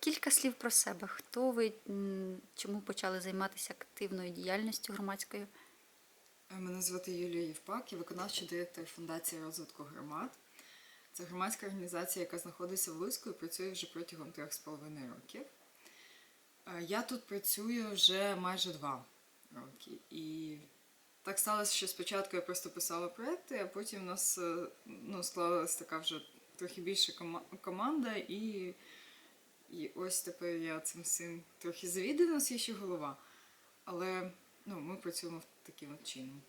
Кілька слів про себе. Хто ви, чому почали займатися активною діяльністю громадською? Мене звати Юлія Євпак, я виконавчий директор Фундації розвитку громад. Це громадська організація, яка знаходиться в Луцьку і працює вже протягом трьох з половиною років. Е, Я тут працюю вже майже два роки. І так сталося, що спочатку я просто писала проекти, а потім у нас е, ну, склалась така вже трохи більша команда, і, і ось тепер я цим всім трохи завідую, у нас є ще голова. Але ну, ми працюємо таким от чином.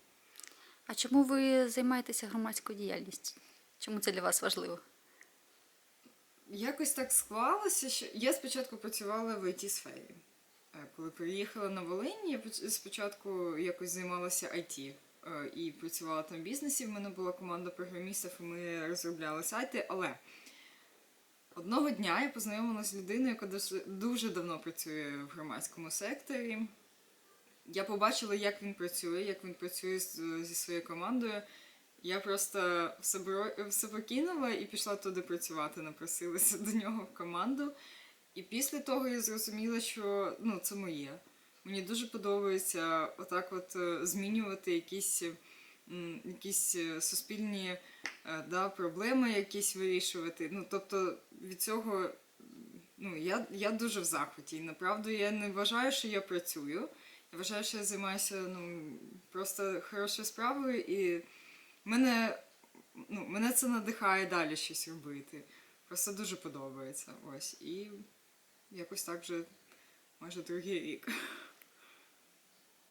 А чому ви займаєтеся громадською діяльністю? Чому це для вас важливо? Якось так склалося, що я спочатку працювала в it сфері Коли приїхала на Волинь, я спочатку якось займалася IT е, і працювала там в бізнесі. В мене була команда програмістів, і ми розробляли сайти. Але одного дня я познайомилася з людиною, яка дуже давно працює в громадському секторі. Я побачила, як він працює, як він працює зі своєю командою. Я просто все, покинула і пішла туди працювати, напросилася до нього в команду. І після того я зрозуміла, що ну, це моє. Мені дуже подобається отак от е, змінювати якісь, якісь е, суспільні е, да, проблеми, якісь вирішувати. Ну, тобто від цього ну, я, я дуже в захваті. І направду я не вважаю, що я працюю. Я вважаю, що я займаюся ну, просто хорошою справою, і мене, ну, мене це надихає далі щось робити. Просто дуже подобається. Ось. І якось так вже майже другий рік.